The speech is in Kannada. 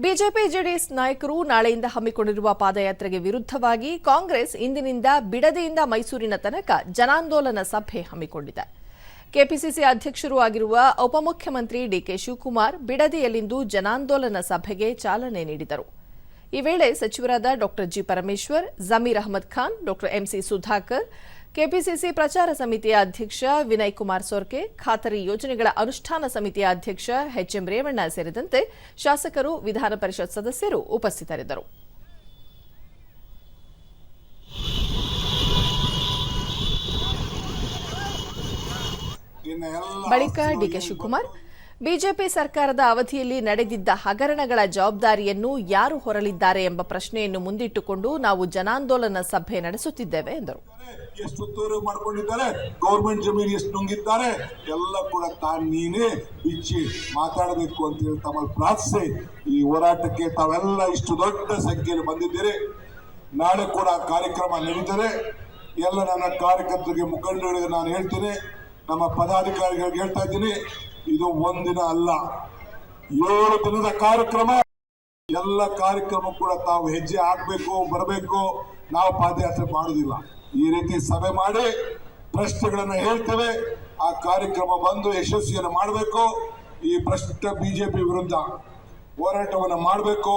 ಬಿಜೆಪಿ ಜೆಡಿಎಸ್ ನಾಯಕರು ನಾಳೆಯಿಂದ ಹಮ್ಮಿಕೊಂಡಿರುವ ಪಾದಯಾತ್ರೆಗೆ ವಿರುದ್ಧವಾಗಿ ಕಾಂಗ್ರೆಸ್ ಇಂದಿನಿಂದ ಬಿಡದೆಯಿಂದ ಮೈಸೂರಿನ ತನಕ ಜನಾಂದೋಲನ ಸಭೆ ಹಮ್ಮಿಕೊಂಡಿದೆ. ಕೆಪಿಸಿಸಿ ಅಧ್ಯಕ್ಷರೂ ಆಗಿರುವ ಉಪಮುಖ್ಯಮಂತ್ರಿ ಡಿಕೆ ಶಿವಕುಮಾರ್ ಬಿಡದಿಯಲ್ಲಿಂದು ಜನಾಂದೋಲನ ಸಭೆಗೆ ಚಾಲನೆ ನೀಡಿದರು. ಈ ವೇಳೆ ಸಚಿವರಾದ ಡಾ ಜಿ ಪರಮೇಶ್ವರ್, ಜಮೀರ್ ಅಹಮದ್ ಖಾನ್ ಡಾ ಎಂಸಿ ಸುಧಾಕರ್ ಕೆಪಿಸಿಸಿ ಪ್ರಚಾರ ಸಮಿತಿಯ ಅಧ್ಯಕ್ಷ ವಿನಯ್ ಕುಮಾರ್ ಸೋರ್ಕೆ ಖಾತರಿ ಯೋಜನೆಗಳ ಅನುಷ್ಠಾನ ಸಮಿತಿಯ ಅಧ್ಯಕ್ಷ ಎಚ್ಎಂ ರೇವಣ್ಣ ಸೇರಿದಂತೆ ಶಾಸಕರು ವಿಧಾನ ಪರಿಷತ್ ಸದಸ್ಯರು ಉಪಸ್ಥಿತರಿದ್ದರು. ಬಳಿಕ ಡಿಕೆ ಶಿವಕುಮಾರ್ ಬಿಜೆಪಿ ಸರ್ಕಾರದ ಅವಧಿಯಲ್ಲಿ ನಡೆದಿದ್ದ ಹಗರಣಗಳ ಜವಾಬ್ದಾರಿಯನ್ನು ಯಾರು ಹೊರಲಿದ್ದಾರೆ ಎಂಬ ಪ್ರಶ್ನೆಯನ್ನು ಮುಂದಿಟ್ಟುಕೊಂಡು ನಾವು ಜನಾಂದೋಲನ ಸಭೆ ನಡೆಸುತ್ತಿದ್ದೇವೆ ಎಂದರು. ಎಷ್ಟು ಮಾಡ್ಕೊಂಡಿದ್ದಾರೆ? ಗೌರ್ಮೆಂಟ್ ಜಮೀನು ಎಷ್ಟು ನುಂಗಿದ್ದಾರೆ? ಎಲ್ಲ ಕೂಡ ತಾನು ನೀನೇ ಬಿಚ್ಚಿ ಮಾತಾಡಬೇಕು ಅಂತ ಹೇಳಿ ತಮ್ಮಲ್ಲಿ ಪ್ರಾರ್ಥಿಸಿ. ಈ ಹೋರಾಟಕ್ಕೆ ತಾವೆಲ್ಲ ಇಷ್ಟು ದೊಡ್ಡ ಸಂಖ್ಯೆಯಲ್ಲಿ ಬಂದಿದ್ದೀರಿ. ನಾಳೆ ಕೂಡ ಕಾರ್ಯಕ್ರಮ ನಡೀತದೆ. ಎಲ್ಲ ನನ್ನ ಕಾರ್ಯಕರ್ತರಿಗೆ ಮುಖಂಡರಿಗೆ ನಾನು ಹೇಳ್ತೀನಿ. ನಮ್ಮ ಪದಾಧಿಕಾರಿಗಳಿಗೆ ಹೇಳ್ತಾ ಇದ್ದೀನಿ. ಇದು ಒಂದಿನ ಅಲ್ಲ. ಏಳು ದಿನದ ಕಾರ್ಯಕ್ರಮ. ಎಲ್ಲ ಕಾರ್ಯಕ್ರಮ ಕೂಡ ತಾವು ಹೆಜ್ಜೆ ಹಾಕ್ಬೇಕು, ಬರಬೇಕು. ನಾವು ಪಾದಯಾತ್ರೆ ಮಾಡುದಿಲ್ಲ. ಈ ರೀತಿ ಸಭೆ ಮಾಡಿ ಪ್ರಶ್ನೆಗಳನ್ನು ಹೇಳ್ತೇವೆ. ಆ ಕಾರ್ಯಕ್ರಮ ಬಂದು ಯಶಸ್ವಿಯನ್ನು ಮಾಡಬೇಕು. ಈ ಭ್ರಷ್ಟ ಬಿಜೆಪಿ ವಿರುದ್ಧ ಹೋರಾಟವನ್ನು ಮಾಡಬೇಕು.